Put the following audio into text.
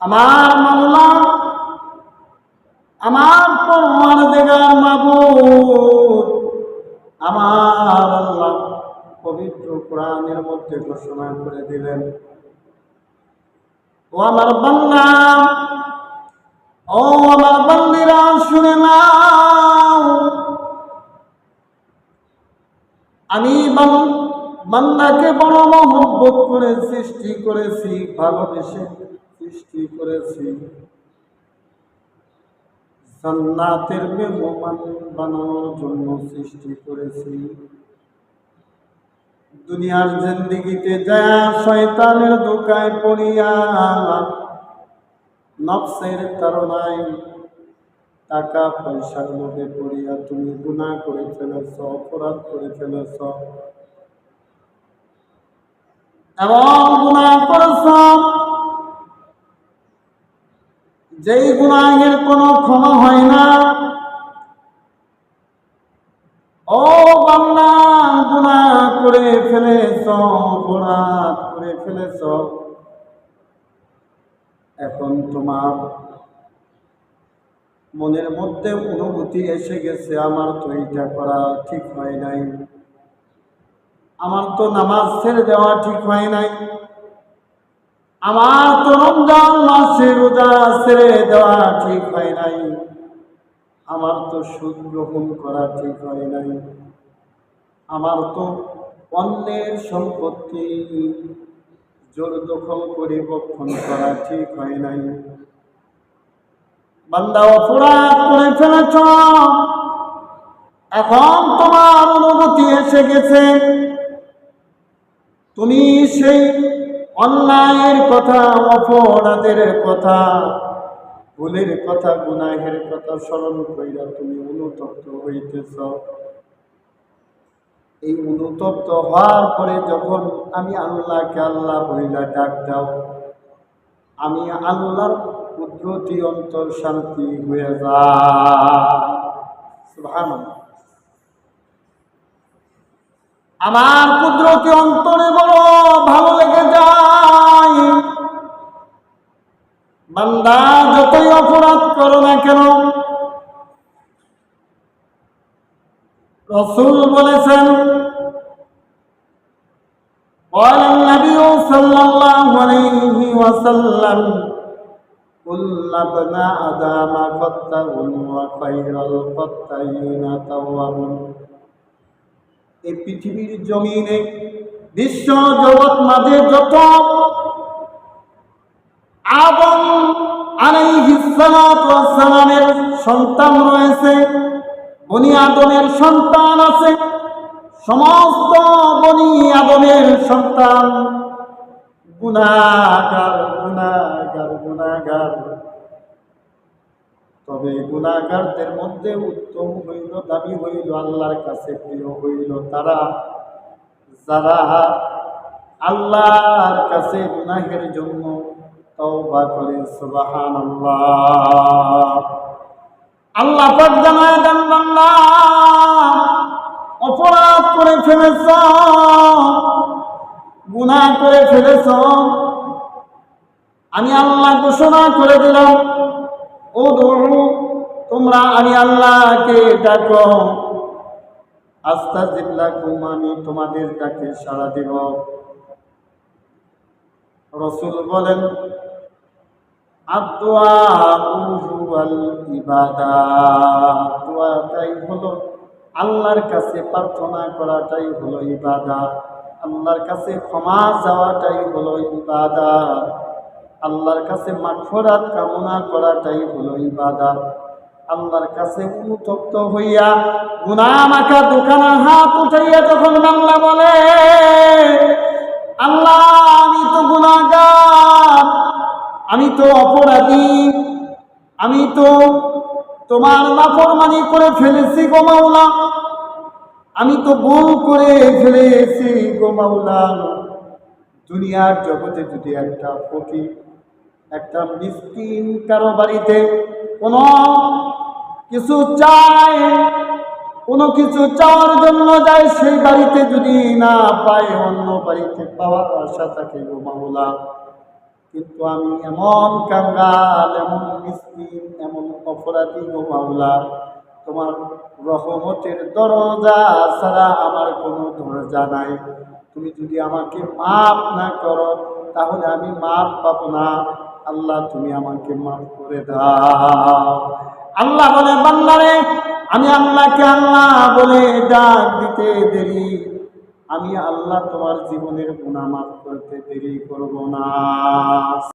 আমার মাওলা, আমার পরমার দেগার মাবুদ, আমার আল্লাহ পবিত্র কোরআনের মধ্যে ঘোষণা করে দিলেন। ও আমার বাংলা ও আমার বন্দিরা, শুনে নাও। আমি বান- বান্দাকে বড় মহব্বত করে সৃষ্টি করেছি ভালোবেসে সৃষ্টি করেছি। জান্নাতের মেহমান বানানোর জন্য সৃষ্টি করেছি। দুনিয়ার জিন্দিগিতে যায় শয়তানের দোকায় পড়িয়া নফসের তারনায় টাকা পয়সার লোভে পড়িয়া তুমি গুনাহ করে ফেলেছ, অপরাধ করে ফেলেছ। এবং গুনাহ করেছ যেই গুনাহের কোনো ক্ষমা হয় না, ও বাংলা গুনাহ করে ফেলেছ অপরাধ করে ফেলেছ। এখন তোমার মনের মধ্যে অনুভূতি এসে গেছে, আমার তো এইটা করা ঠিক হয় নাই। আমার তো নামাজ ছেড়ে দেওয়া ঠিক হয় নাই। আমার তো রমজান মাসে রোজা ছেড়ে দেওয়া ঠিক হয় নাই। আমার তো সুদ গ্রহণ করা ঠিক হয় নাই। আমার তো অন্যের সম্পত্তি জোর দখল করে বক্ষণ করা ঠিক হয় নাই। বান্দা অপরাধ করে ফেলেছ। এখন তোমার অনুভূতি এসে গেছে। তুমি সেই অন্যায়ের কথা, অপরাধের কথা, ভুলের কথা, গুনাহের কথা স্মরণ কইরা তুমি অনুতপ্ত হইতেছ। এই অনুতপ্ত হওয়ার পরে যখন আমি আল্লাহকে আল্লাহ বইলা ডাক দাও, আমি আল্লাহর কুদরতি অন্তর শান্তি হয়ে যায়। আমার কুদরতি অন্তরে বড় ভালো লেগে যায় বান্দা যতই অপরাধ করো না কেন রসুল বলেছেন قال النبي صلى الله عليه وسلم كل ابن آدم خطأ وخير الخطائين تواب এই পৃথিবীর জমিনে বিশ্ব জগৎ মাঝে যত আদম আলাইহিস সালাতু ওয়াস সালামের সন্তান রয়েছে, বনি আদমের সন্তান আছে, সমস্ত বনি আদমের সন্তান। গুনাগার গুনাগার গুনাগার তবে গুনাগারদের মধ্যে উত্তম হইল দাবি হইল, আল্লাহর কাছে প্রিয় হইল তারা। যারা আল্লাহর কাছে গুনাহের জন্য আল্লাহ অপরাধ করে ফেলেছ, গুনাহ করে ফেলেছ। আমি আল্লাহ ঘোষণা করে দিলাম ও দৌড়ু তোমরা আমি আল্লাহকে ডাকো। আস্তা জিল্লাকুম আমি তোমাদের ডাকে সাড়া দিব। রসুল বলেন ইবাদা। দোয়াটাই হলো আল্লাহর কাছে প্রার্থনা করাটাই হলো ইবাদা। আল্লাহর কাছে ক্ষমা চাওয়াটাই হলো ইবাদা। আল্লাহর কাছে মাঠরাত কামনা করাটাই হলো ইবাদত আল্লাহর কাছে অনুতপ্ত হইয়া গুনা মাখা দোকানা হাত উঠাইয়া যখন বাংলা বলে আল্লাহ, আমি তো গুনাগার আমি তো অপরাধী, আমি তো তোমার নাফরমানি করে ফেলেছি গো মাওলা, আমি তো ভুল করে ফেলেছি গো মাওলা। দুনিয়ার জগতে যদি একটা ফকির, একটা মিসকিন কারও বাড়িতে কোনো কিছু চায় কোনো কিছু চাওয়ার জন্য যায় সেই বাড়িতে যদি না পায়, অন্য বাড়িতে পাওয়ার আশা থাকে গো মাওলা। কিন্তু আমি এমন কাঙ্গাল, এমন মিসকিন, এমন অপরাধী গো মাওলা। তোমার রহমতের দরজা ছাড়া আমার কোনো দরজা নাই। তুমি যদি আমাকে মাফ না করো, তাহলে আমি মাফ পাবো না। আল্লাহ, তুমি আমাকে মাফ করে দাও। আল্লাহ বলে বাংলারে আমি আল্লাহকে আল্লাহ বলে ডাক দিতে দেরি। আমি আল্লাহ তোমার জীবনের গুণা মাফ করতে দেরি করব না।